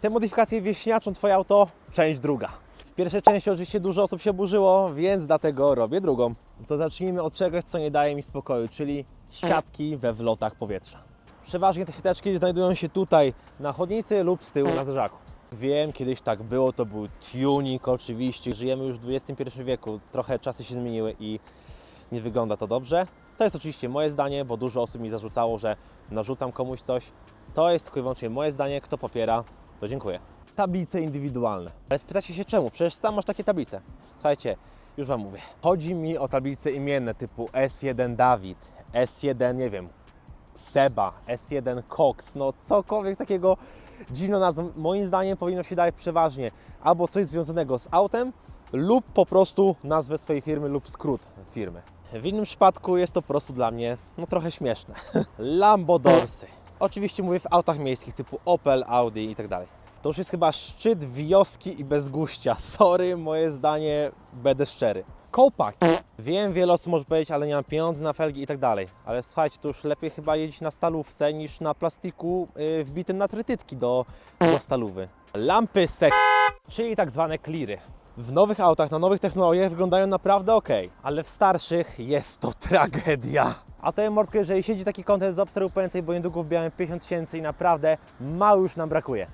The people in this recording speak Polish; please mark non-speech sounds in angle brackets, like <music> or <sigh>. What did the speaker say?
Te modyfikacje wieśniaczą Twoje auto, część druga. W pierwszej części oczywiście dużo osób się burzyło, więc dlatego robię drugą. To zacznijmy od czegoś, co nie daje mi spokoju, czyli siatki we wlotach powietrza. Przeważnie te siateczki znajdują się tutaj na chodnicy lub z tyłu na zderzaku. Wiem, kiedyś tak było, to był tuning oczywiście. Żyjemy już w XXI wieku, trochę czasy się zmieniły i nie wygląda to dobrze. To jest oczywiście moje zdanie, bo dużo osób mi zarzucało, że narzucam komuś coś. To jest tylko i wyłącznie moje zdanie. Kto popiera, to dziękuję. Tablice indywidualne. Ale spytacie się czemu? Przecież sam masz takie tablice. Słuchajcie, już Wam mówię. Chodzi mi o tablice imienne typu S1 Dawid, S1 nie wiem, Seba, S1 Cox, no cokolwiek takiego dziwną nazwą. Moim zdaniem powinno się dać przeważnie albo coś związanego z autem lub po prostu nazwę swojej firmy lub skrót firmy. W innym przypadku jest to po prostu dla mnie no trochę śmieszne. <laughs> Lambo Dorsy. Oczywiście mówię w autach miejskich typu Opel, Audi i tak dalej. To już jest chyba szczyt wioski i bezguścia. <laughs> Sorry, moje zdanie, będę szczery. Kołpak. Wiem, wiele osób może powiedzieć, ale nie mam pieniędzy na felgi i tak dalej. Ale słuchajcie, to już lepiej chyba jeździć na stalówce niż na plastiku yy, wbitym na trytytki do, do stalówy. Lampy sek, czyli tak zwane cleary. W nowych autach, na nowych technologiach wyglądają naprawdę ok, ale w starszych jest to <laughs> tragedia. A to jest mordkę, jeżeli siedzi taki kontent z obserwującej, bo niedługo wbijamy 50 tysięcy i naprawdę mało już nam brakuje.